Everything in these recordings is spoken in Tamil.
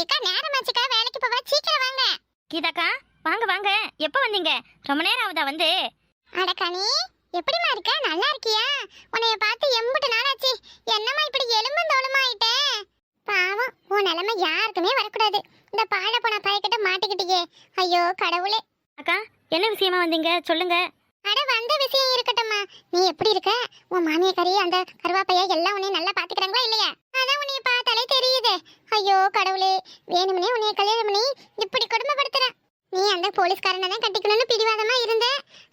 ஏக்கா நேரமாச்சுக்கா வேலைக்கு போவா. சீக்கிரம் வாங்க. கீதாக்கா வாங்க வாங்க. எப்போ வந்தீங்க? ரொம்ப நேரம் ஆகுதா வந்து? அட கனி எப்படிமா இருக்க? நல்லா இருக்கியா? உன்னைய பார்த்து எம்புட்டு நாளாச்சு. என்னம்மா இப்படி எலும்பும் தோலுமா ஆயிட்டே? பாவம் உன் நிலைமை யாருக்குமே வரக்கூடாது. இந்த பாழ போன பழைக்கிட்ட மாட்டிக்கிட்டியே. ஐயோ கடவுளே. அக்கா என்ன விஷயமா வந்தீங்க? சொல்லுங்க. அட வந்த விஷயம் இருக்கட்டும்மா. நீ எப்படி இருக்க? உன் மாமிய கறி அந்த கருவாப்பைய எல்லாம் உன்னை நல்லா பாத்துக்கிறாங்களா இல்லையா? அதான் பார்த்தாலே தெரியுது? ஐயோ கடவுளே வேணும்னே உன்னைய கல்யாணம் பண்ணி இப்படி கொடுமைப்படுத்துற நீ அந்த போலீஸ்காரனை தான் கட்டிக்கணும்னு பிடிவாதமா இருந்த?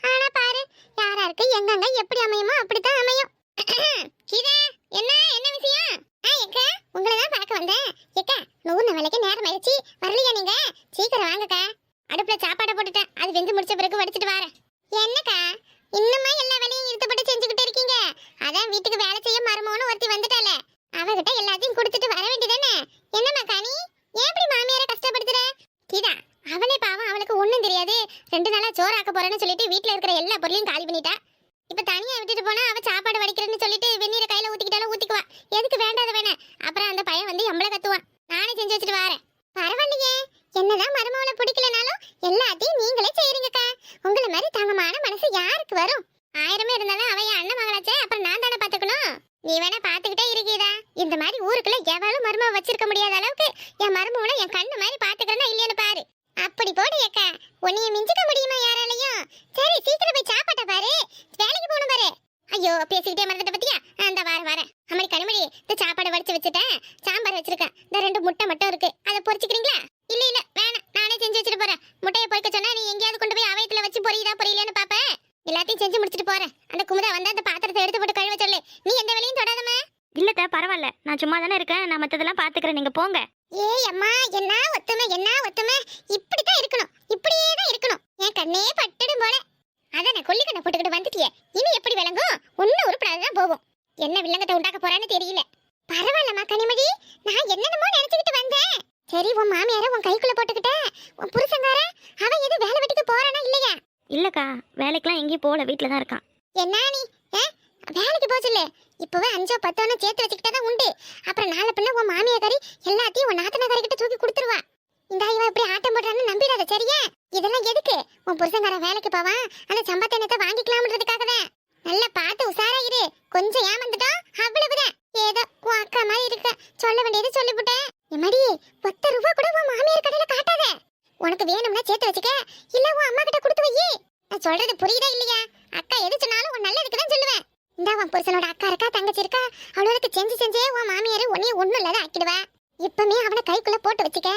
ஆனா பாரு யாராருக்கு எங்கங்க எப்படி அமையுமோ அப்படித்தான் அமையும். இதா என்ன என்ன விஷயம்? ஆ எக்கா உங்களை தான் பார்க்க வந்தேன். எக்கா நூறு வேலைக்கு நேரம் ஆயிடுச்சு. வரலையா நீங்க? சீக்கிரம் வாங்கக்கா. அடுப்புல சாப்பாடை போட்டுட்டேன். அது வெந்து முடிச்ச பிறகு வடிச்சிட்டு வரேன். என்னக்கா இன்னுமா எல்லா வேலையும் இழுத்துப்பட்டு செஞ்சுக்கிட்டு இருக்கீங்க? அதான் வீட்டுக்கு வேலை செய்ய மருமகனு ஒருத்தி வந்துட்டால அவகிட்ட எல்லாத்தையும் கொடுத்துட்டு வர வேண்டியதானே என்னம்மா கனி ஏன் இப்படி மாமியார கஷ்டப்படுத்துற? கீதா அவளே பாவம் அவளுக்கு ஒண்ணும் தெரியாது. ரெண்டு நாளா சோறு ஆக்க போறேன்னு சொல்லிட்டு வீட்ல இருக்கிற எல்லா பொருளையும் காலி பண்ணிட்டா. இப்ப தனியா விட்டுட்டு போனா அவ சாப்பாடு வடிக்கிறேன்னு சொல்லிட்டு வெந்நீரை கையில ஊத்திக்கிட்டாலும் ஊத்திக்குவா. எதுக்கு வேண்டாத வேணாம். அப்புறம் அந்த பையன் வந்து எம்பளை கத்துவான். நானே செஞ்சு வச்சுட்டு வரேன். பரவாயில்லையே. என்னதான் மருமவளை பிடிக்கலனால எல்லாத்தையும் நீங்களே செய்யறீங்கக்கா உங்களை மாதிரி தங்கமான மனசு யாருக்கு வரும் ஆயிரமே இருந்தாலும் அவ என் அண்ணன் மகளாச்சே அப்புறம் நான் தானே பாத்துக்கணும் நீ வேணா பாத்துக்கிட்டே இருக்கீதா இந்த மாதிரி ஊருக்குள்ள எவளும் மருமக வச்சிருக்க முடியாத அளவுக்கு என் மருமகளை என் கண்ணு மாதிரி பாத்துக்கிறேன்னா இல்லையான்னு பாரு அப்படி போடு அக்கா உன்னைய மிஞ்சிக்க முடியுமா யாராலையும் சரி சீக்கிரம் போய் சாப்பாட்ட பாரு வேலைக்கு போகணும் பாரு ஐயோ பேசிக்கிட்டே மறந்துட்ட பத்தியா அந்த வார வரேன் அம்மடி கனிமொழி இந்த சாப்பாடு வடிச்சு வச்சுட்டேன் சாம்பார் வச்சிருக்கேன் இந்த ரெண்டு முட்டை மட்டும் இருக்கு அதை பொரிச்சுக்கிறீங்களா இல்ல இல்ல வேணாம் நானே செஞ்சு வச்சுட்டு போறேன் முட்டையை பொரிக்க சொன்னா நீ எங்கேயாவது கொண்டு போய் அவயத்துல வச்சு பொரியுதா பொரியலையான்னு பாப்பேன் எல்லாத்தையும் செஞ்சு முடிச்சிட்டு போறேன் அந்த குமுதா வந்து அந்த பாத்திரத்தை எடுத்து போட்டு கழுவ சொல்லு நீ எந்த வேலையும் தொடாதம்மா இல்லத்த பரவாயில்ல நான் சும்மா தானே இருக்கேன் நான் மத்ததெல்லாம் பாத்துக்கிறேன் நீங்க போங்க ஏய் அம்மா என்ன ஒத்துமை என்ன ஒத்துமை இப்படித்தான் இருக்கணும் இப்படியே தான் இருக்கணும் என் கண்ணே பட்டுடும் போல அதானே கொல்லிக்கண்ணை போட்டுக்கிட்டு வந்துட்டியே இனி எப்படி விளங்கும் ஒன்னும் உருப்படாதான் போகும் என்ன வில்லங்கத்தை உண்டாக்க போறான்னு தெரியல பரவாயில்லம்மா கனிமொழி நான் என்னென்னமோ நினைச்சுக்கிட்டு வந்தேன் சரி உன் மாமியார உன் கைக்குள்ள போட்டுக்கிட்ட உன் புருஷங்கார அவன் எது வேலை வெட்டிக்கு போறானா இல்லையா இல்லக்கா வேலைக்கெல்லாம் எங்கேயும் போகல வீட்டில் தான் இருக்கான். என்ன நீ? ஆ? வேலைக்கு போக இப்போவே இப்பவே அஞ்சோ பத்தோன்னு சேர்த்து வச்சுக்கிட்டா தான் உண்டு. அப்புறம் நாளை பின்ன உன் மாமியா கறி எல்லாத்தையும் உன் நாத்தனாக்காரி கிட்ட தூக்கி கொடுத்துருவா. இந்த இவ இப்படி ஆட்டம் போடுறான்னு நம்பிடாத சரியா? இதெல்லாம் எதுக்கு? உன் புருஷங்கார வேலைக்கு போவான். அந்த சம்பத்தனத்தை வாங்கிக்கலாம்ன்றதுக்காக தான். நல்லா பார்த்து உசாரா இரு. கொஞ்சம் ஏமாந்துட்டோம் அவ்வளவுதான். ஏதோ உன் அக்கா மாதிரி இருக்க. சொல்ல வேண்டியது சொல்லிவிட்டேன். எம்மாடி பத்து ரூபா கூட உன் மாமியார் கடையில காட்டாத. உனக்கு வேணும்னா சேர்த்து வச்சுக்க. இல்ல உன் அம்மா கிட்ட கொடுத்து வை நான் சொல்றது புரியுதா இல்லையா? அக்கா எது சொன்னாலும் உன் நல்லதுக்கு தான் சொல்லுவேன். இந்த உன் புருஷனோட அக்கா இருக்கா தங்கச்சி இருக்கா? அவளுக்கு செஞ்சு செஞ்சே உன் மாமியார் உன்னைய ஒண்ணும் இல்லாத ஆக்கிடுவா. இப்பமே அவனை கைக்குள்ள போட்டு வச்சுக்க?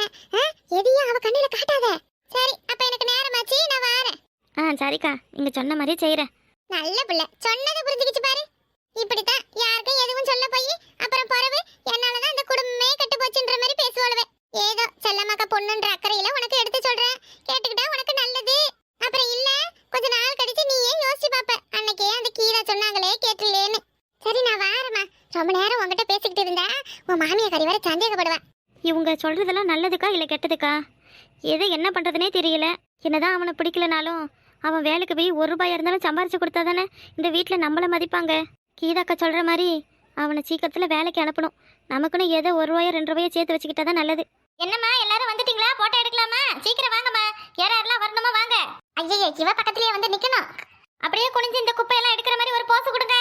எதையும் அவ கண்ணில காட்டாத. சரி அப்ப எனக்கு நேரமாச்சு நான் வாரேன். ஆ சரிக்கா. நீங்க சொன்ன மாதிரியே செய்கிறேன் நல்ல பிள்ளை. சொன்னதை புரிஞ்சுக்கிச்சு பாரு. இப்படித்தான் யாருக்கும் எதுவும் சொல்ல போய் அப்புறம் பிறகு என்னாலதான் இந்த குடும்பமே கெட்டு போச்சுன்ற மாதிரி பேசுவாளுவே. ஏதோ செல்லமாக்கா பொண்ணுன்ற அக்கறையில உனக்கு எடுத்து சொல்றேன். கேட்டுக்கிட்டா உனக்கு நல்லது. அப்புறம் இல்ல. கொஞ்ச நாள் கழிச்சு நீயே யோசிச்சு பாப்ப. அன்னைக்கே அந்த கீரா சொன்னாங்களே கேட்டுலேன்னு சரி நான் வாரேம்மா. ரொம்ப நேரம் உன்கிட்ட பேசிக்கிட்டு இருந்தா உன் மாமியா கறி வர சந்தேகப்படுவா. இவங்க சொல்றதெல்லாம் நல்லதுக்கா இல்லை கெட்டதுக்கா? எது என்ன பண்றதுனே தெரியல. என்னதான் அவனை பிடிக்கலனாலும் அவன் வேலைக்கு போய் ஒரு ரூபாயா இருந்தாலும் சம்பாரிச்சு கொடுத்தா தானே இந்த வீட்டில் நம்மளை மதிப்பாங்க? கீதாக்கா சொல்ற மாதிரி அவனை சீக்கிரத்தில் வேலைக்கு அனுப்பணும். நமக்குன்னு ஏதோ ஒரு ரூபாயோ ரெண்டு ரூபாயோ சேர்த்து வச்சுக்கிட்டா தான் நல்லது. என்னம்மா எல்லாரும் வந்துட்டீங்களா? போட்டோ எடுக்கலாமா? சீக்கிரம் வாங்கம்மா. யார் யாரெல்லாம் வரணுமா வாங்க. ஐயையே இவ பக்கத்துலயே வந்து நிக்கணும். அப்படியே குனிஞ்சு இந்த குப்பையெல்லாம் எடுக்கிற மாதிரி ஒரு போஸ் கொடுங்க.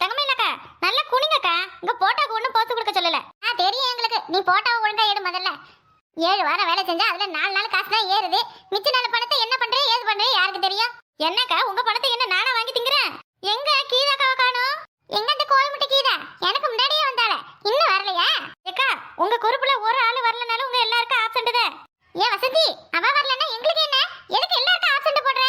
தங்கமேலக்கா நல்லா குனிங்கக்கா. இங்க போட்டோக்கு ஒண்ணும் போஸ் கொடுக்க சொல்லல. ஆ தெரியும் எங்களுக்கு. நீ போட்டோ ஒழுங்கா எடு முதல்ல. ஏழு வாரம் வேலை செஞ்சா அதுல நாலு நாள் காசு தான் ஏறுது. மிச்ச நாள் பணத்தை என்ன பண்றே ஏது பண்றே யாருக்கு தெரியும்? என்னக்கா உங்க பணத்தை என்ன நானா வாங்கி திங்கிற எங்க கீதாக்காவை காணோம் எங்க அந்த கோயம்புட்டு கீதா எனக்கு முன்னாடியே வந்தாள இன்னும் வரலையா ஏக்கா உங்க குரூப்ல ஒரு ஆளு வரலனாலும் உங்க எல்லாருக்கும் ஆப்சென்ட் தான் ஏன் வசந்தி அவ வரலன்னா எங்களுக்கு என்ன எதுக்கு எல்லாருக்கும் ஆப்சென்ட் போடுற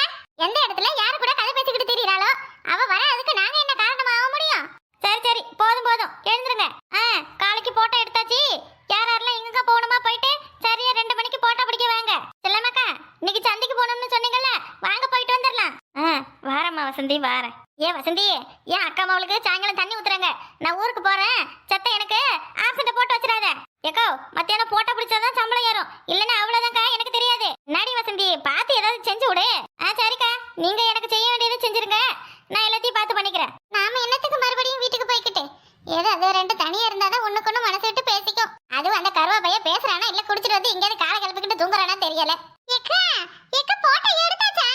எந்த இடத்துல யாரு கூட கதை பேசிக்கிட்டு தெரியறாளோ அவ வர அதுக்கு நாங்க என்ன காரணமா ஆக முடியும் சரி சரி போதும் போதும் எழுந்துருங்க ஆ காலைக்கு போட்டோ எடுத்தாச்சு யார் யாரெல்லாம் எங்க போகணுமா போயிட்டு சரியா ரெண்டு மணிக்கு போட்டோ பிடிக்க வாங்க செல்லமாக்கா இன்னைக்கு சந்தைக்கு போகணும்னு சொன்னீங்கல்ல வாங்க போயிட்டு வந்துடலாம் ஆ வாரம்மா வசந்தி வாரேன் ஏன் வசந்தி? ஏன் அக்கா மவளுக்கு சாயங்காலம் தண்ணி ஊத்துறாங்க? நான் ஊருக்கு போறேன். சத்த எனக்கு ஆப்சென்ட் போட்டு வச்சிடாத. ஏக்கோ மத்தியானம் போட்டா பிடிச்சாதான் சம்பளம் ஏறும். இல்லைன்னா அவ்வளவுதான்க்கா எனக்கு தெரியாது. நாடி வசந்தி பார்த்து ஏதாவது செஞ்சு விடு. ஆ சரிக்கா. நீங்க எனக்கு செய்ய வேண்டியது செஞ்சிருங்க நான் எல்லாத்தையும் பார்த்து பண்ணிக்கிறேன் நாம என்னத்துக்கு மறுபடியும் வீட்டுக்கு போய்க்கிட்டு ஏதோ அது ரெண்டு தனியா இருந்தாதான் ஒண்ணுக்கு ஒண்ணு மனசு விட்டு பேசிக்கும் அதுவும் அந்த கருவாப்பைய பேசுறானா இல்ல குடிச்சிட்டு வந்து இங்கேருந்து காலை கிளப்பிக்கிட்டு தூங்குறானா தெரியல ஏக்கா ஏக்கா போட்டோ எடுத்தாச்சா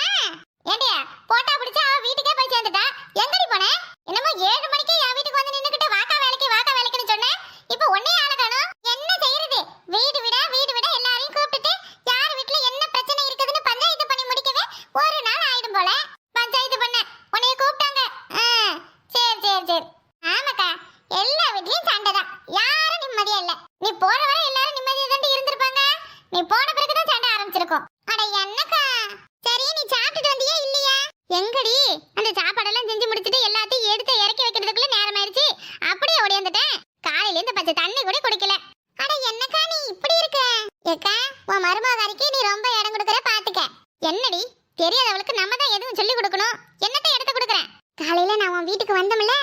ஏண்டியா போட்டா பிடிச்சு அவ வீட்டுக்கே போய் சேர்ந்துட்டா எங்கடி போன என்னமோ ஏழு மணிக்கே என் வீட்டுக்கு வந்து நின்னுக்கிட்டு வாக்கா வேலைக்கு வாக்கா வேலைக்குன்னு சொன்னேன் இப்போ ஒன்னே ஆள காணோம் என்ன செய்யறது வீடு விடா வீடு விட எல்லாரையும் கூப்பிட்டுட்டு யார் வீட்ல என்ன பிரச்சனை இருக்குதுன்னு பஞ்சாயத்து பண்ணி முடிக்கவே ஒரு நாள் ஆயிடும் போல பஞ்சாயத்து பண்ண உன்னைய கூப்பிட்டாங்க ஆ, சரி சரி சரி ஆமாக்கா எல்லா வீட்லயும் சண்டை தான் யாரும் நிம்மதியா இல்ல நீ போற வரை எல்லாரும் நிம்மதியா தான் இருந்திருப்பாங்க நீ போன பிறகுதான் சண்டை ஆரம்பிச்சிருக்கும் அட என்னக்கா சரி நீ சாப்பிட்டுட்டு வந்தியா இல்லையா எங்கடி அந்த சாப்பாடெல்லாம் செஞ்சு முடிச்சுட்டு எல்லாத்தையும் எடுத்து இறக்கி வைக்கிறதுக்குள்ள நேரம் ஆயிடுச்சு அப்படியே ஓடியாந்துட்டேன். காலையில இருந்து பச்சை தண்ணி கூட குடிக்கல. அட என்னக்கா நீ இப்படி இருக்க? ஏக்கா உன் மருமகாரிக்கு நீ ரொம்ப இடம் கொடுக்கற பாத்துக்க. என்னடி? தெரியாதவளுக்கு நம்ம தான் எதுவும் சொல்லி கொடுக்கணும். என்னத்தை எடுத்து கொடுக்குறேன்? காலையில நான் உன் வீட்டுக்கு வந்தோம்ல.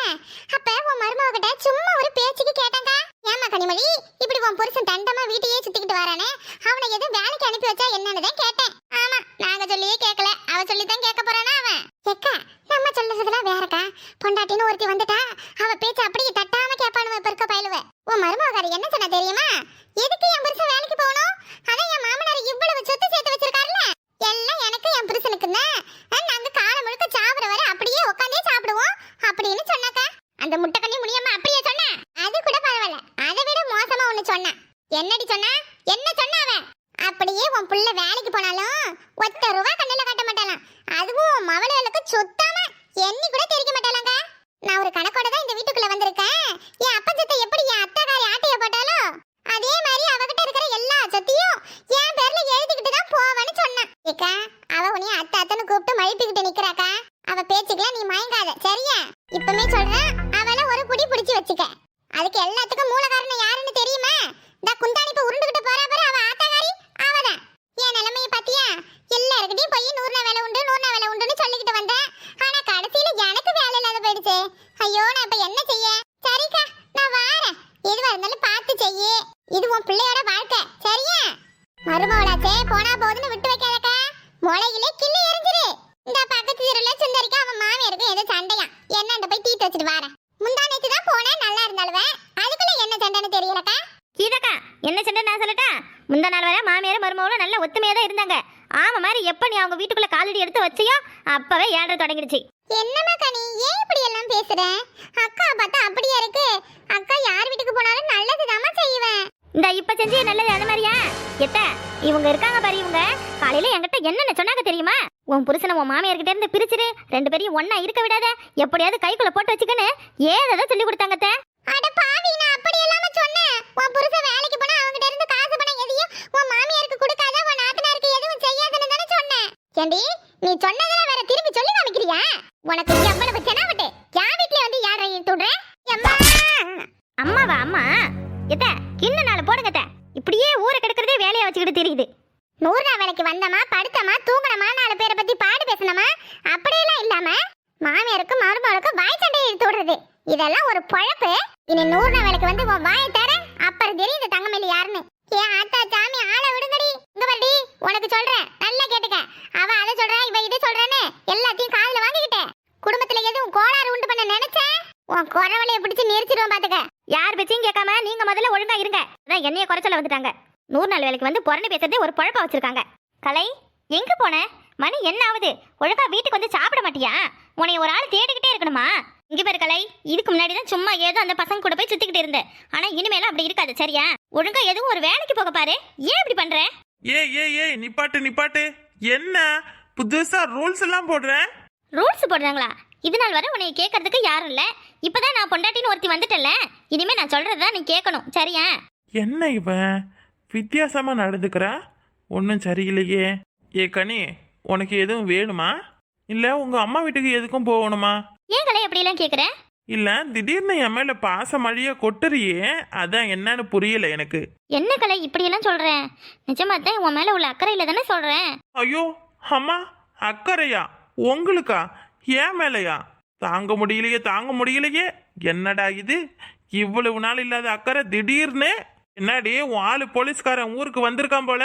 அப்ப உன் மருமக கிட்ட சும்மா ஒரு பேச்சுக்கு கேட்டேங்க ஏமா கனிமொழி இப்படி உன் புருஷன் தண்டமா வீட்டையே சுத்திக்கிட்டு வரானே. அவனை எதுவும் வேலைக்கு அனுப்பி வச்சா என்னன்னு தான் கேட்டேன். ஆமா நாங்க சொல்லியே கேட்கல அவ சொல்லி தான் கேட்க போறானா அவன்? ஏக்கா பொண்ணு ஒருத்தி வந்துட்டா அவ பேச்சு அப்படியே தட்டாம கேப்பானுவ இப்ப இருக்க பயிலுவ. உன் மருமகாரி என்ன சொன்ன தெரியுமா? எதுக்கு என் புருஷன் வேலைக்கு போகணும்? அதான் என் மாமனார் இவ்வளவு சொத்து சேர்த்து வச்சிருக்காருல்ல? எல்லாம் எனக்கு என் புருஷனுக்குன்னு. நாங்க காலம் முழுக்க சாப்பிட வர அப்படியே உட்காந்தே சாப்பிடுவோம். அப்படின்னு சொன்னாக்கா அந்த முட்டைக்கண்ணி முடியாம அப்படியே சொன்ன. அது கூட பரவாயில்ல. அதை விட மோசமா ஒண்ணு சொன்னேன் என்னடி சொன்ன? என்ன சொன்ன அவன் அப்படியே உன் புள்ள வேலைக்கு போனாலும் ஒத்த ரூபா கண்ணுல காட்ட மாட்டாளாம். அதுவும் உன் சுத்தமா எண்ணி கூட தெரிக்க மாட்டாளாங்க. நான் ஒரு கணக்கோட தான் இந்த வீட்டுக்குள்ள வந்திருக்கேன். என் அப்பா எப்படி என் அத்தகாரி ஆட்டைய போட்டாலோ அதே மாதிரி அவகிட்ட இருக்கிற எல்லா சொத்தையும் என் பேர்ல எழுதிக்கிட்டு தான் போவேன்னு சொன்னான். ஏக்கா அவ உன்னைய அத்தை அத்தனை கூப்பிட்டு மழுப்பிக்கிட்டு நிக்கிறாக்கா. அவ பேச்சுக்கெல்லாம் நீ மயங்காத சரியா? இப்பவுமே சொல்றேன் அவளை ஒரு குடி பிடிச்சி வச்சுக்க. அதுக்கு எல்லாத்துக்கும் மூல காரணம் யாருன்னு தெரியுமா? இந்த குந்தாணி இப்ப உருண்டுகிட்டு போறா பாரு அவ ஆத்தாக்காரி அவதான். என் நிலைமைய பாத்தியா? எல்லாருக்கிட்டையும் போய் நூறுனா வேலை உண்டு நூறுனா வேலை உண்டுன்னு சொல்லி வந்தேன் ஆனா கடைசியில எனக்கு வேலை இல்லாத போயிடுச்சு ஐயோ நான் இப்ப என்ன செய்ய? சரிக்கா நான் வாரேன். எதுவா இருந்தாலும் பார்த்து செய்ய. இது உன் பிள்ளையோட வாழ்க்கை. சரியா? மருமவளாச்சே போனா போதுன்னு விட்டு வைக்காதக்கா. முளையிலே கிள்ளி எரிஞ்சிரு. இந்த பக்கத்து தெருல சுந்தரிக்கு அவன் மாமியாருக்கும் ஏதோ சண்டையா என்னண்ட போய் தீட்டு வச்சுட்டு வாரேன். முந்தா நேத்து தான் போனேன் நல்லா இருந்தாலுவே அதுக்குள்ள என்ன சண்டைன்னு தெரியலக்கா? கீதக்கா என்ன சண்டை நான் சொல்லட்டா? முந்தா நாள் வரை மாமியார் மருமகளும் நல்ல ஒத்துமையா தான் இருந்தாங்க. ஆமா மாதிரி எப்ப நீ அவங்க வீட்டுக்குள்ள காலடி எடுத்து வச்சியோ அப்பவே ஏழரை தொடங்கிடுச்சு. எல்லாம் பேசுற அக்கா பார்த்தா அப்படியா இருக்கு. அக்கா யார் வீட்டுக்கு போனாலும் நல்லதுதாம்மா செய்வேன். இந்த இப்ப செஞ்சு நல்லது அந்த மாதிரியா? எத்த இவங்க இருக்காங்க பாரு இவங்க. காலையில என்கிட்ட என்னென்ன சொன்னாங்க தெரியுமா? உன் புருஷனை உன் மாமியார்கிட்ட இருந்து பிரிச்சிரு. ரெண்டு பேரையும் ஒண்ணா இருக்க விடாத. எப்படியாவது கைக்குள்ள போட்டு வச்சுக்கன்னு ஏதோ சொல்லி கொடுத்தாங்க. அட பாவி நான் அப்படி எல்லாம சொன்னேன். உன் புருஷன் வேலைக்கு போனா அவங்கிட்ட இருந்து காசு பணம் எதையும் உன் மாமியாருக்கு கொடுக்காத உன் நாத்தனாருக்கு எதுவும் செய்யாதுன்னு தானே சொன்னேன். ஏண்டி நீ சொன்னதெல்லாம் வேற திருப்பி சொல்லி காமிக்கிறியா? உனக்கு எவ்வளவு செனாவட்டு யார் வீட்ல வந்து யாரை துடுற அம்மா அம்மாவா அம்மா? எத்த இன்னும் நாலு போடுங்க இப்படியே ஊரை கெடுக்கிறதே வேலையை வச்சுக்கிட்டு தெரியுது. நூறு நாள் வேலைக்கு வந்தமா படுத்தமா தூங்கினமா நாலு பேரை பத்தி பாடு பேசணுமா அப்படியெல்லாம் இல்லாம மாமியாருக்கும் மருமகளுக்கும் வாய் சண்டையை இழுத்து விடுறது. இதெல்லாம் ஒரு பொழப்பு. இனி நூறு நாள் வேலைக்கு வந்து உன் வாயை தர அப்புறம் தெரியுது தங்கமேலி யாருன்னு. ஏன் ஆத்தா சாமி ஆளை விடுங்கடி. இங்க வரடி உனக்கு சொல்றேன். நல்லா கேட்டுக்க. அவ அதை சொல்றா இவ இதை சொல்றேன்னு எல்லாத்தையும் காதுல வாங்கிக்கிட்டேன் குடும்பத்துல எதுவும் கோளாறு உண்டு பண்ண நினைச்சேன் உன் குறவலைய பிடிச்சு நெரிச்சிருவோம் பாத்துக்க. யார் பேச்சையும் கேட்காம நீங்க முதல்ல ஒழுங்கா இருங்க. அதான் என்னைய குறைச்சல வந்துட்டாங்க. நூறு நாள் வேலைக்கு வந்து புறணி பேசுறதே ஒரு குழப்ப வச்சிருக்காங்க. கலை எங்க போன? மணி என்ன ஆகுது ஒழுங்கா வீட்டுக்கு வந்து சாப்பிட மாட்டியா? உன்னை ஒரு ஆள் தேடிக்கிட்டே இருக்கணுமா? இங்க பேரு கலை இதுக்கு முன்னாடி தான் சும்மா ஏதோ அந்த பசங்க கூட போய் சுத்திக்கிட்டு இருந்தேன் ஆனா இனிமேல அப்படி இருக்காது சரியா? ஒழுங்கா எதுவும் ஒரு வேலைக்கு போக பாரு. ஏன் இப்படி பண்ற? ஏய் ஏய் ஏய் நிப்பாட்டு நிப்பாட்டு. என்ன? புதுசா ரூல்ஸ் எல்லாம் போடுறேன் ரூல்ஸ் போடுறாங்களா? இது நாள் வரை உன்னை கேட்கறதுக்கு யாரும் இல்ல. இப்பதான் நான் பொண்டாட்டின்னு ஒருத்தி வந்துட்டல இனிமே நான் சொல்றதுதான் நீ கேட்கணும். சரியா? என்ன இவன்? வித்தியாசமா நடந்துக்கிறா? ஒன்றும் சரியில்லையே. ஏ கனி உனக்கு எதுவும் வேணுமா? இல்லை உங்க அம்மா வீட்டுக்கு எதுக்கும் போகணுமா? அப்படி எல்லாம் கேக்குற? இல்லை திடீர்னு என் மேல பாச மழைய கொட்டுறியே அதான் என்னன்னு புரியல எனக்கு. என்ன கலை இப்படியெல்லாம் சொல்றேன் நிஜமா தான் உன் மேல உள்ள அக்கறையில தானே சொல்றேன் ஐயோ அம்மா அக்கறையா? உங்களுக்கா? ஏன் மேலையா? தாங்க முடியலையே தாங்க முடியலையே. என்னடா இது? இவ்வளவு நாள் இல்லாத அக்கறை திடீர்னு? என்னடி உன் ஆளு போலீஸ்காரன் ஊருக்கு வந்திருக்கான் போல?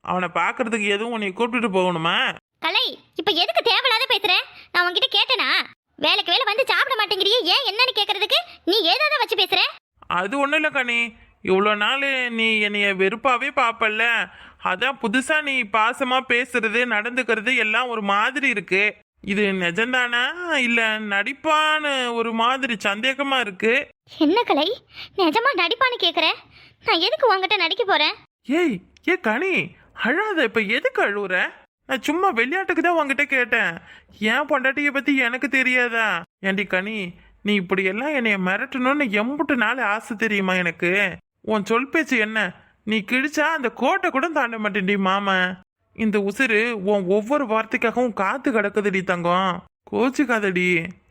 அவனை பார்க்கறதுக்கு எதுவும் உன்னை கூப்பிட்டுட்டு போகணுமா? கலை இப்ப எதுக்கு தேவையில்லாத பேசுற? நான் உன்கிட்ட கேட்டேனா? வேலைக்கு வேலை வந்து சாப்பிட மாட்டேங்கிறியே ஏன் என்னன்னு கேக்குறதுக்கு நீ ஏதாவது வச்சு பேசுற? அது ஒன்றும் இல்லை கனி. இவ்வளோ நாள் நீ என்னைய வெறுப்பாவே பார்ப்பல்ல அதான் புதுசா நீ பாசமா பேசுறது நடந்துக்கிறது எல்லாம் ஒரு மாதிரி இருக்கு. இது நிஜம்தானா இல்ல நடிப்பான்னு ஒரு மாதிரி சந்தேகமா இருக்கு. என்ன கலை? நிஜமா நடிப்பான்னு கேக்குற? நான் எதுக்கு உங்ககிட்ட நடிக்க போறேன்? ஏய் ஏ கனி அழாத இப்ப எதுக்கு அழுவுற? நான் சும்மா விளையாட்டுக்கு தான் உன்கிட்ட கேட்டேன். ஏன் பொண்டாட்டிய பத்தி எனக்கு தெரியாதா? ஏண்டி கனி நீ இப்படி எல்லாம் என்னைய மிரட்டணும்னு எம்புட்டு நாள் ஆசை தெரியுமா எனக்கு? உன் சொல் பேச்சு என்ன? நீ கிழிச்சா அந்த கோட்டை கூட தாண்ட மாட்டேன்டி மாமா. இந்த உசுறு உன் ஒவ்வொரு வார்த்தைக்காகவும் காத்து கிடக்குதுடி தங்கம். கோச்சுக்காதடி.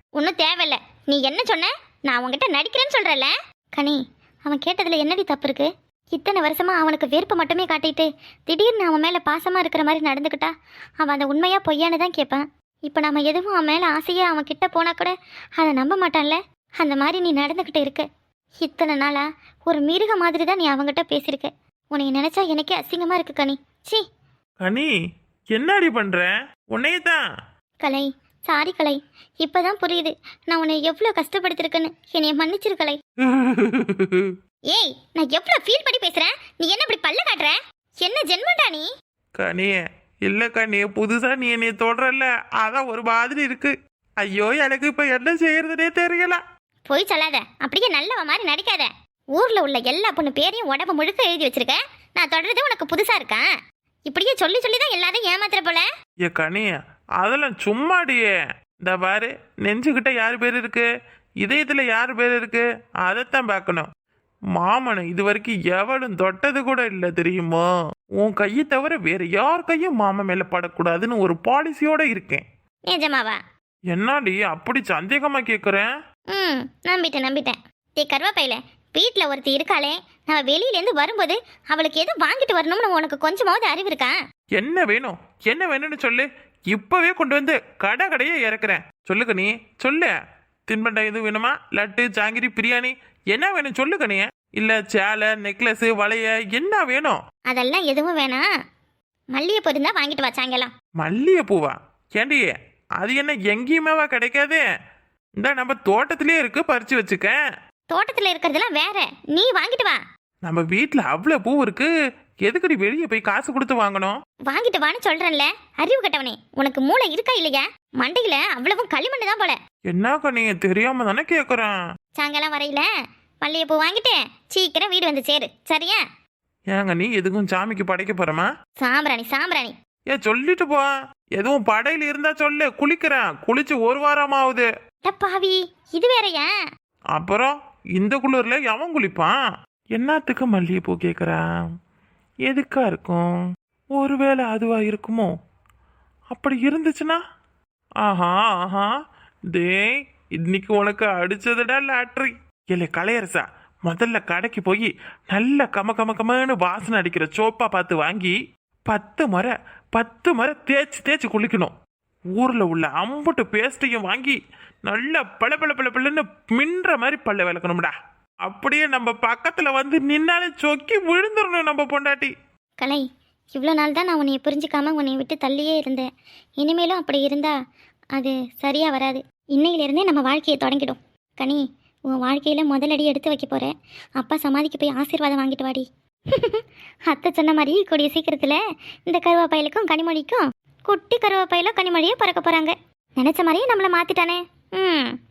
ஒன்றும் தேவையில்ல. நீ என்ன சொன்ன? நான் உன்கிட்ட நடிக்கிறேன்னு சொல்கிறேன்ல கனி அவன் கேட்டதில் என்னடி தப்பு இருக்கு இத்தனை வருஷமா அவனுக்கு வெறுப்பு மட்டுமே காட்டிட்டு திடீர்னு அவன் மேலே பாசமாக இருக்கிற மாதிரி நடந்துக்கிட்டா அவன் அந்த உண்மையாக பொய்யான்னு தான் கேட்பான். இப்போ நம்ம எதுவும் அவன் மேலே ஆசையாக அவன் கிட்ட போனால் கூட அதை நம்ப மாட்டான்ல? அந்த மாதிரி நீ நடந்துக்கிட்டு இருக்க. இத்தனை நாளா ஒரு மிருக மாதிரி தான் நீ அவன்கிட்ட பேசியிருக்க உன்னை நினைச்சா எனக்கே அசிங்கமா இருக்கு கனி. சீ கனி என்னடி பண்ற? உன்னையே தான் கலை சாரி கலை. இப்பதான் புரியுது நான் உன்னை எவ்வளோ கஷ்டப்படுத்திருக்கேன்னு. என்னைய மன்னிச்சிரு கலை. ஏய் நான் எவ்வளோ ஃபீல் பண்ணி பேசுறேன் நீ என்ன இப்படி பல்ல காட்டுற? என்ன ஜென்மண்டா நீ? கனியே இல்ல கனியே புதுசா நீ என்னைய தொடரல அதான் ஒரு மாதிரி இருக்கு. ஐயோ எனக்கு இப்ப என்ன செய்யறதுனே தெரியல. போய் சொல்லாத. அப்படியே நல்லவ மாதிரி நடிக்காத. ஊர்ல உள்ள எல்லா பொண்ணு பேரையும் உடம்பு முழுக்க எழுதி வச்சிருக்க. நான் தொடர்றது உனக்கு புதுசா இருக்கா? இப்படியே சொல்லி சொல்லி தான் எல்லாரையும் ஏமாத்துற போல? ஏ கனிய அதெல்லாம் சும்மாடியே. இந்த பாரு நெஞ்சுக்கிட்ட யார் பேர் இருக்கு? இதயத்துல யார் பேர் இருக்கு? அதைத்தான் பார்க்கணும். மாமனை இது வரைக்கும் எவளும் தொட்டது கூட இல்லை தெரியுமோ? உன் கையை தவிர வேற யார் கையும் மாமன் மேல படக்கூடாதுன்னு ஒரு பாலிசியோட இருக்கேன். நிஜமாவா? என்னடி அப்படி சந்தேகமா கேக்குறேன் ம் நம்பிட்டேன் நம்பிட்டேன். டே கருவாப்பையில வீட்டில் ஒருத்தி இருக்காளே நான் வெளியிலேருந்து வரும்போது அவளுக்கு எதுவும் வாங்கிட்டு வரணும்னு உனக்கு கொஞ்சமாவது அறிவு இருக்கா? என்ன வேணும்? என்ன வேணும்னு சொல்லு. இப்பவே கொண்டு வந்து கடை கடையே இறக்குறேன். சொல்லுங்க நீ சொல்லு. தின்பண்டம் எதுவும் வேணுமா? லட்டு ஜாங்கிரி பிரியாணி என்ன வேணும் சொல்லுங்க நீ இல்ல சேலை நெக்லஸ் வளைய என்ன வேணும்? அதெல்லாம் எதுவும் வேணாம் மல்லிகைப்பூ இருந்தால் வாங்கிட்டு வச்சாங்கலாம் மல்லிகை பூவா ஏண்டி அது என்ன எங்கேயுமேவா கிடைக்காது? இந்த நம்ம தோட்டத்திலே இருக்கு பறிச்சு வச்சுக்க. தோட்டத்தில் இருக்கிறதெல்லாம் வேற. நீ வாங்கிட்டு வா. நம்ம வீட்டில் அவ்வளோ பூ இருக்கு. எதுக்குடி வெளியே போய் காசு கொடுத்து வாங்கணும்? வாங்கிட்டு வான்னு சொல்றேன்ல. அறிவு கட்டவனே உனக்கு மூளை இருக்கா இல்லையா? மண்டையில அவ்வளவும் களிமண்ணு தான் போல. என்னக்கா நீ தெரியாம தானே கேட்குறேன் சாயங்காலம் வரையில மல்லிகைப்பூ வாங்கிட்டு சீக்கிரம் வீடு வந்து சேரு. சரியா? ஏங்க நீ எதுக்கும் சாமிக்கு படைக்க போறமா? சாம்பிராணி சாம்பிராணி. ஏ சொல்லிட்டு போ. எதுவும் படையில இருந்தா சொல்லு குளிக்கிறேன். குளிச்சு ஒரு வாரம் ஆகுது அட இது வேறயா? அப்புறம் இந்த குளிர்ல எவன் குளிப்பான்? என்னத்துக்கு மல்லிகைப்பூ கேட்குறா எதுக்கா இருக்கும்? ஒருவேளை அதுவா இருக்குமோ? அப்படி இருந்துச்சுன்னா? ஆஹா ஆஹா. டேய் இன்னைக்கு உனக்கு அடிச்சதுடா லாட்ரி. இல்லை கலையரசா முதல்ல கடைக்கு போய் நல்ல கம கம கமன்னு வாசனை அடிக்கிற சோப்பா பார்த்து வாங்கி பத்து முறை பத்து முறை தேய்ச்சி தேய்ச்சி குளிக்கணும். ஊரில் உள்ள அம்புட்டு பேஸ்ட்டையும் வாங்கி நல்லா பல பல பல பளன்னு மின்ற மாதிரி பல்ல விளக்கணும்டா. அப்படியே நம்ம பக்கத்தில் வந்து நின்னாலே சொக்கி விழுந்துடணும் நம்ம பொண்டாட்டி. கலை இவ்வளோ நாள் தான் நான் உன்னை புரிஞ்சுக்காம உன்னை விட்டு தள்ளியே இருந்தேன். இனிமேலும் அப்படி இருந்தா அது சரியாக வராது. இன்னையிலிருந்தே நம்ம வாழ்க்கையை தொடங்கிடும். கனி உன் வாழ்க்கையில் முதலடி எடுத்து வைக்க போகிறேன் அப்பா சமாதிக்கு போய் ஆசீர்வாதம் வாங்கிட்டு வாடி. அத்தை சொன்ன மாதிரி கூடிய சீக்கிரத்தில் இந்த கருவாப்பையிலுக்கும் கனிமொழிக்கும் குட்டி கருவேப்பையில கனிமொழியை பிறக்க போறாங்க. நினைச்ச மாதிரியே நம்மளை மாத்திட்டானே. ம்.